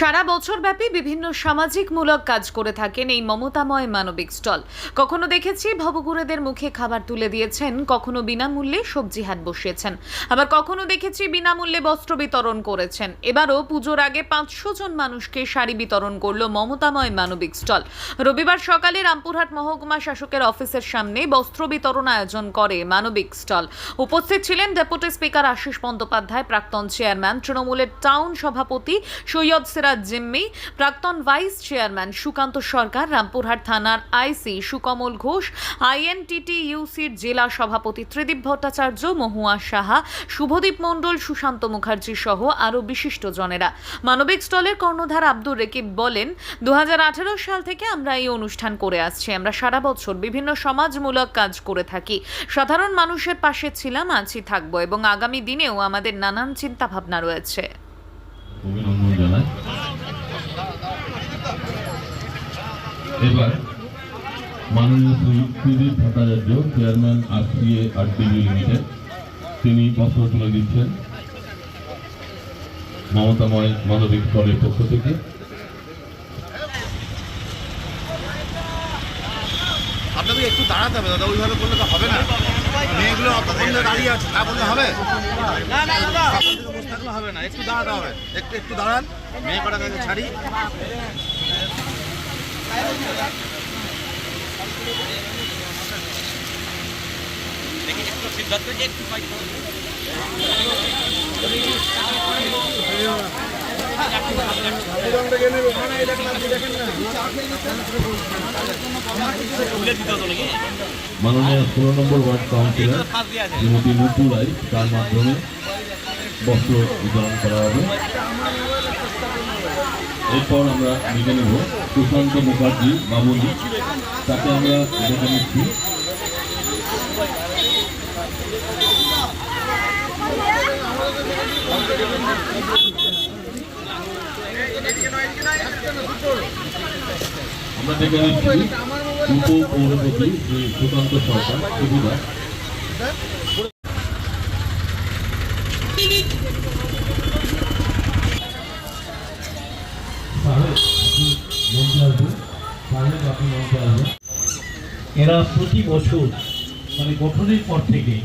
সারা বছর ব্যাপী বিভিন্ন সামাজিক মূলক কাজ করে থাকেন এই মমতাময় মানবিক স্টল। কখনো দেখেছি, ভবঘুরেদের মুখে খাবার তুলে দিয়েছেন, কখনো বিনামূল্যে সবজি হাট বসিয়েছেন। আবার কখনো দেখেছি, বিনামূল্যে বস্ত্র বিতরণ করেছেন। এবারও পুজোর আগে পাঁচশো জন মানুষকে শাড়ি বিতরণ করল মমতাময় মানবিক স্টল। রবিবার সকালে রামপুরহাট মহকুমা শাসকের অফিসের সামনে বস্ত্র বিতরণ আয়োজন করে মানবিক স্টল। উপস্থিত ছিলেন ডেপুটি স্পিকার আশিস বন্দ্যোপাধ্যায়, প্রাক্তন চেয়ারম্যান, তৃণমূলের টাউন সভাপতি সৈয়দ সিরাজ জিম্মি প্রাক্তন ভাইস চেয়ারম্যান সুকান্ত সরকার, রামপুরহাট থানার আইসি সুকমল ঘোষ আইএনটিটি ইউসির জেলা সভাপতি ত্রিদীপ ভট্টাচার্য, মহুয়া সাহা, শুভদীপ মণ্ডল, সুশান্ত মুখার্জি সহ আরও বিশিষ্ট জনেরা। মানবিক স্টলের কর্ণধার আব্দুর রেকিব বলেন দু হাজার আঠারো সাল থেকে আমরা এই অনুষ্ঠান করে আসছি। আমরা সারা বছর বিভিন্ন সমাজমূলক কাজ করে থাকি। সাধারণ মানুষের পাশে ছিলাম, আছি থাকব এবং আগামী দিনেও আমাদের নানান চিন্তা ভাবনা রয়েছে অভিনন্দন জানাই এবার মাননীয় Shri Sudip Bhattacharya chairman R TV limited তিনি বস্ত্র তুলে দিচ্ছেন মমতাময় মানবিক স্তরের পক্ষ থেকে। একটু দাঁড়াতে হবে দাদা ওইভাবে করলে তো হবে না। মেয়েগুলো অতক্ষণ দাঁড়িয়ে আছে তা বললে হবে? না না থাকলে হবে না একটু দাঁড়াতে হবে। একটু একটু দাঁড়ান মেয়ে কটা কাছে ছাড়ি মাননীয় ষোলো নম্বর ওয়ার্ড কাউন্সিলর শ্রীমতী নুপুর রায়, তার মাধ্যমে বস্ত্র বিতরণ করা হবে। এরপর আমরা ডেকে নেব সুশান্ত মুখার্জি বাবুনি তাকে আমরা ডেকে নিচ্ছি। আমরা ডেকে নিচ্ছি উপ পৌরপতি শ্রী সুকান্ত সরকার, সুবিধা। এরা প্রতি বছর মানে গঠনের পর থেকে,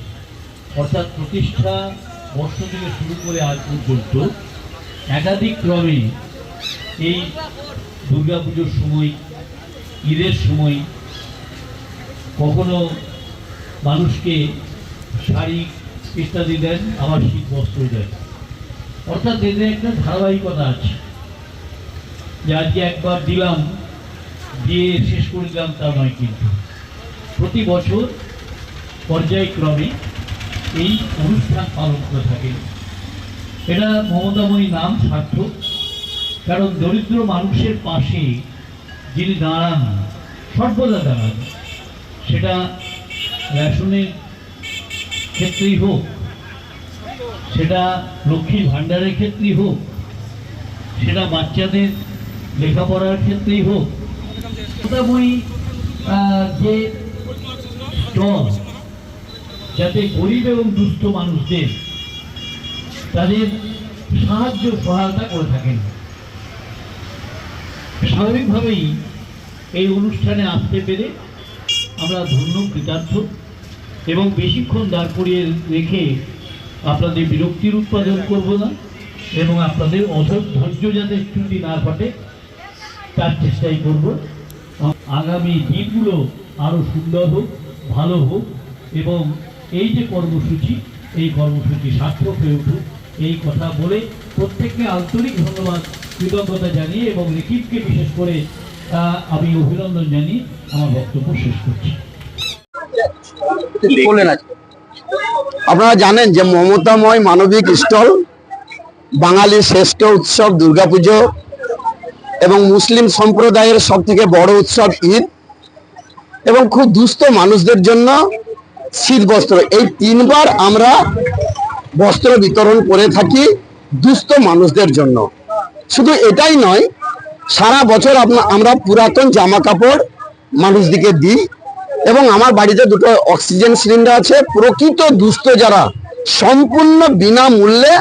অর্থাৎ প্রতিষ্ঠা বর্ষ থেকে শুরু করে আজ পর্যন্ত একাধিক ক্রমে এই দুর্গাপুজোর সময়, ঈদের সময় কখনো মানুষকে শাড়ি ইত্যাদি দেন, আবার শীত বস্ত্র দেন। অর্থাৎ এদের একটা ধারাবাহিকতা আছে। যে আজকে একবার দিলাম দিয়ে শেষ করে দিলাম তা নয় কিন্তু। প্রতি বছর পর্যায়ক্রমে এই অনুষ্ঠান পালন করে থাকে এটা মমতাময়ী নাম, সার্থক। কারণ দরিদ্র মানুষের পাশে যিনি দাঁড়ান, সর্বদা দাঁড়ান, সেটা রেশনের ক্ষেত্রেই হোক, সেটা লক্ষ্মীর ভাণ্ডারের ক্ষেত্রেই হোক, সেটা বাচ্চাদের লেখাপড়ার ক্ষেত্রেই হোক যে স্টল যাতে গরিব এবং দুস্থ মানুষদের তাদের সাহায্য সহায়তা করে থাকেন। স্বাভাবিকভাবেই এই অনুষ্ঠানে আসতে পেরে আমরা ধন্য, কৃতার্থ এবং বেশিক্ষণ দাঁড় করিয়ে রেখে আপনাদের বিরক্তির উৎপাদন করব না এবং আপনাদের অধৈর্য ধৈর্য যাতে ত্রুটি না ঘটে, তার চেষ্টাই করব। আগামী দিনগুলো আরও সুন্দর হোক, ভালো হোক, এবং এই যে কর্মসূচি, এই কর্মসূচি সার্থক হয়ে উঠুক, এই কথা বলে প্রত্যেককে আন্তরিক ধন্যবাদ, কৃতজ্ঞতা জানিয়ে এবং রেকিবকে বিশেষ করে আমি অভিনন্দন জানিয়ে আমার বক্তব্য শেষ করছি। আপনারা জানেন যে মমতাময় মানবিক স্টল, বাঙালির শ্রেষ্ঠ উৎসব দুর্গাপুজো এবং মুসলিম সম্প্রদায়ের সব থেকে বড় উৎসব ঈদ এবং খুব দুস্থ মানুষদের জন্য শীত বস্ত্র। এই তিনবার আমরা বস্ত্র বিতরণ করে থাকি দুস্থ মানুষদের জন্য। শুধু এটাই নয়, সারা বছর আমরা পুরাতন জামা কাপড় মানুষদিকে দিই এবং আমার বাড়িতে দুটো অক্সিজেন সিলিন্ডার আছে। প্রকৃত দুস্থ যারা, সম্পূর্ণ বিনামূল্যে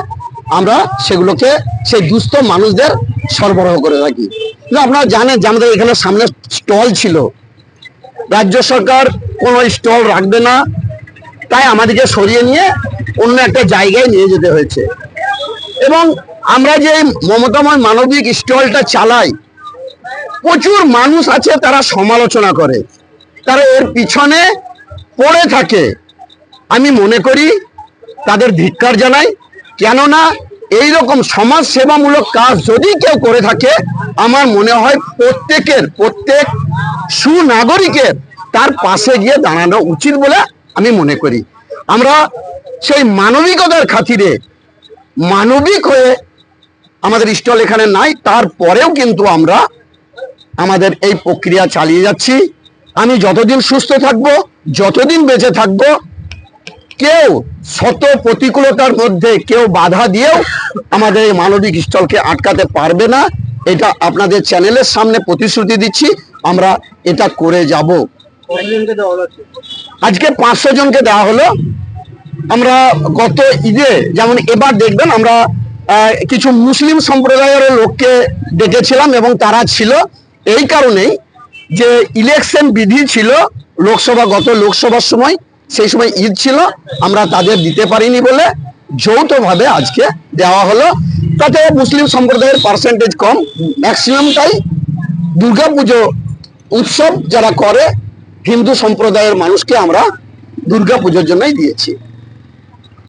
আমরা সেগুলোকে সেই দুস্থ মানুষদের সরবরাহ করে থাকি আপনারা জানেন যে আমাদের এখানে সামনে স্টল ছিল। রাজ্য সরকার কোনো স্টল রাখবে না। তাই আমাদেরকে সরিয়ে নিয়ে অন্য একটা জায়গায় নিয়ে যেতে হয়েছে। এবং আমরা যে মমতাময় মানবিক স্টলটা চালাই, প্রচুর মানুষ আছে তারা সমালোচনা করে। তারা এর পিছনে পড়ে থাকে। আমি মনে করি তাদের ধিক্কার জানাই। কেননা এই রকম সমাজ সেবামূলক কাজ যদি কেউ করে থাকে, আমার মনে হয় প্রত্যেকের, প্রত্যেক সুনাগরিকের তার পাশে গিয়ে দাঁড়ানো উচিত বলে আমি মনে করি। আমরা সেই মানবিকতার খাতিরে মানবিক হয়ে আমাদের স্টল এখানে নাই, তারপরেও কিন্তু আমরা আমাদের এই প্রক্রিয়া চালিয়ে যাচ্ছি। আমি যতদিন সুস্থ থাকব, যতদিন বেঁচে থাকব কেউ শত প্রতিকূলতার মধ্যে কেউ বাধা দিয়েও আমাদের এই মানবিক স্টলকে আটকাতে পারবে না। এটা আপনাদের চ্যানেলের সামনে প্রতিশ্রুতি দিচ্ছি। আমরা এটা করে যাব। আজকে পাঁচশো জনকে দেওয়া হলো। আমরা গত ঈদে যেমন এবার দেখবেন আমরা কিছু মুসলিম সম্প্রদায়ের লোককে ডেকেছিলাম এবং তারা ছিল। এই কারণেই যে ইলেকশন বিধি ছিল, লোকসভা, গত লোকসভার সময় সেই সময় ঈদ ছিল, আমরা তাদের দিতে পারিনি বলে যৌথভাবে আজকে দেওয়া হলো। তাতে মুসলিম সম্প্রদায়ের পার্সেন্টেজ কম। ম্যাক্সিমামটাই দুর্গাপুজো উৎসব যারা করে, হিন্দু সম্প্রদায়ের মানুষকে আমরা দুর্গাপুজোর জন্যই দিয়েছি।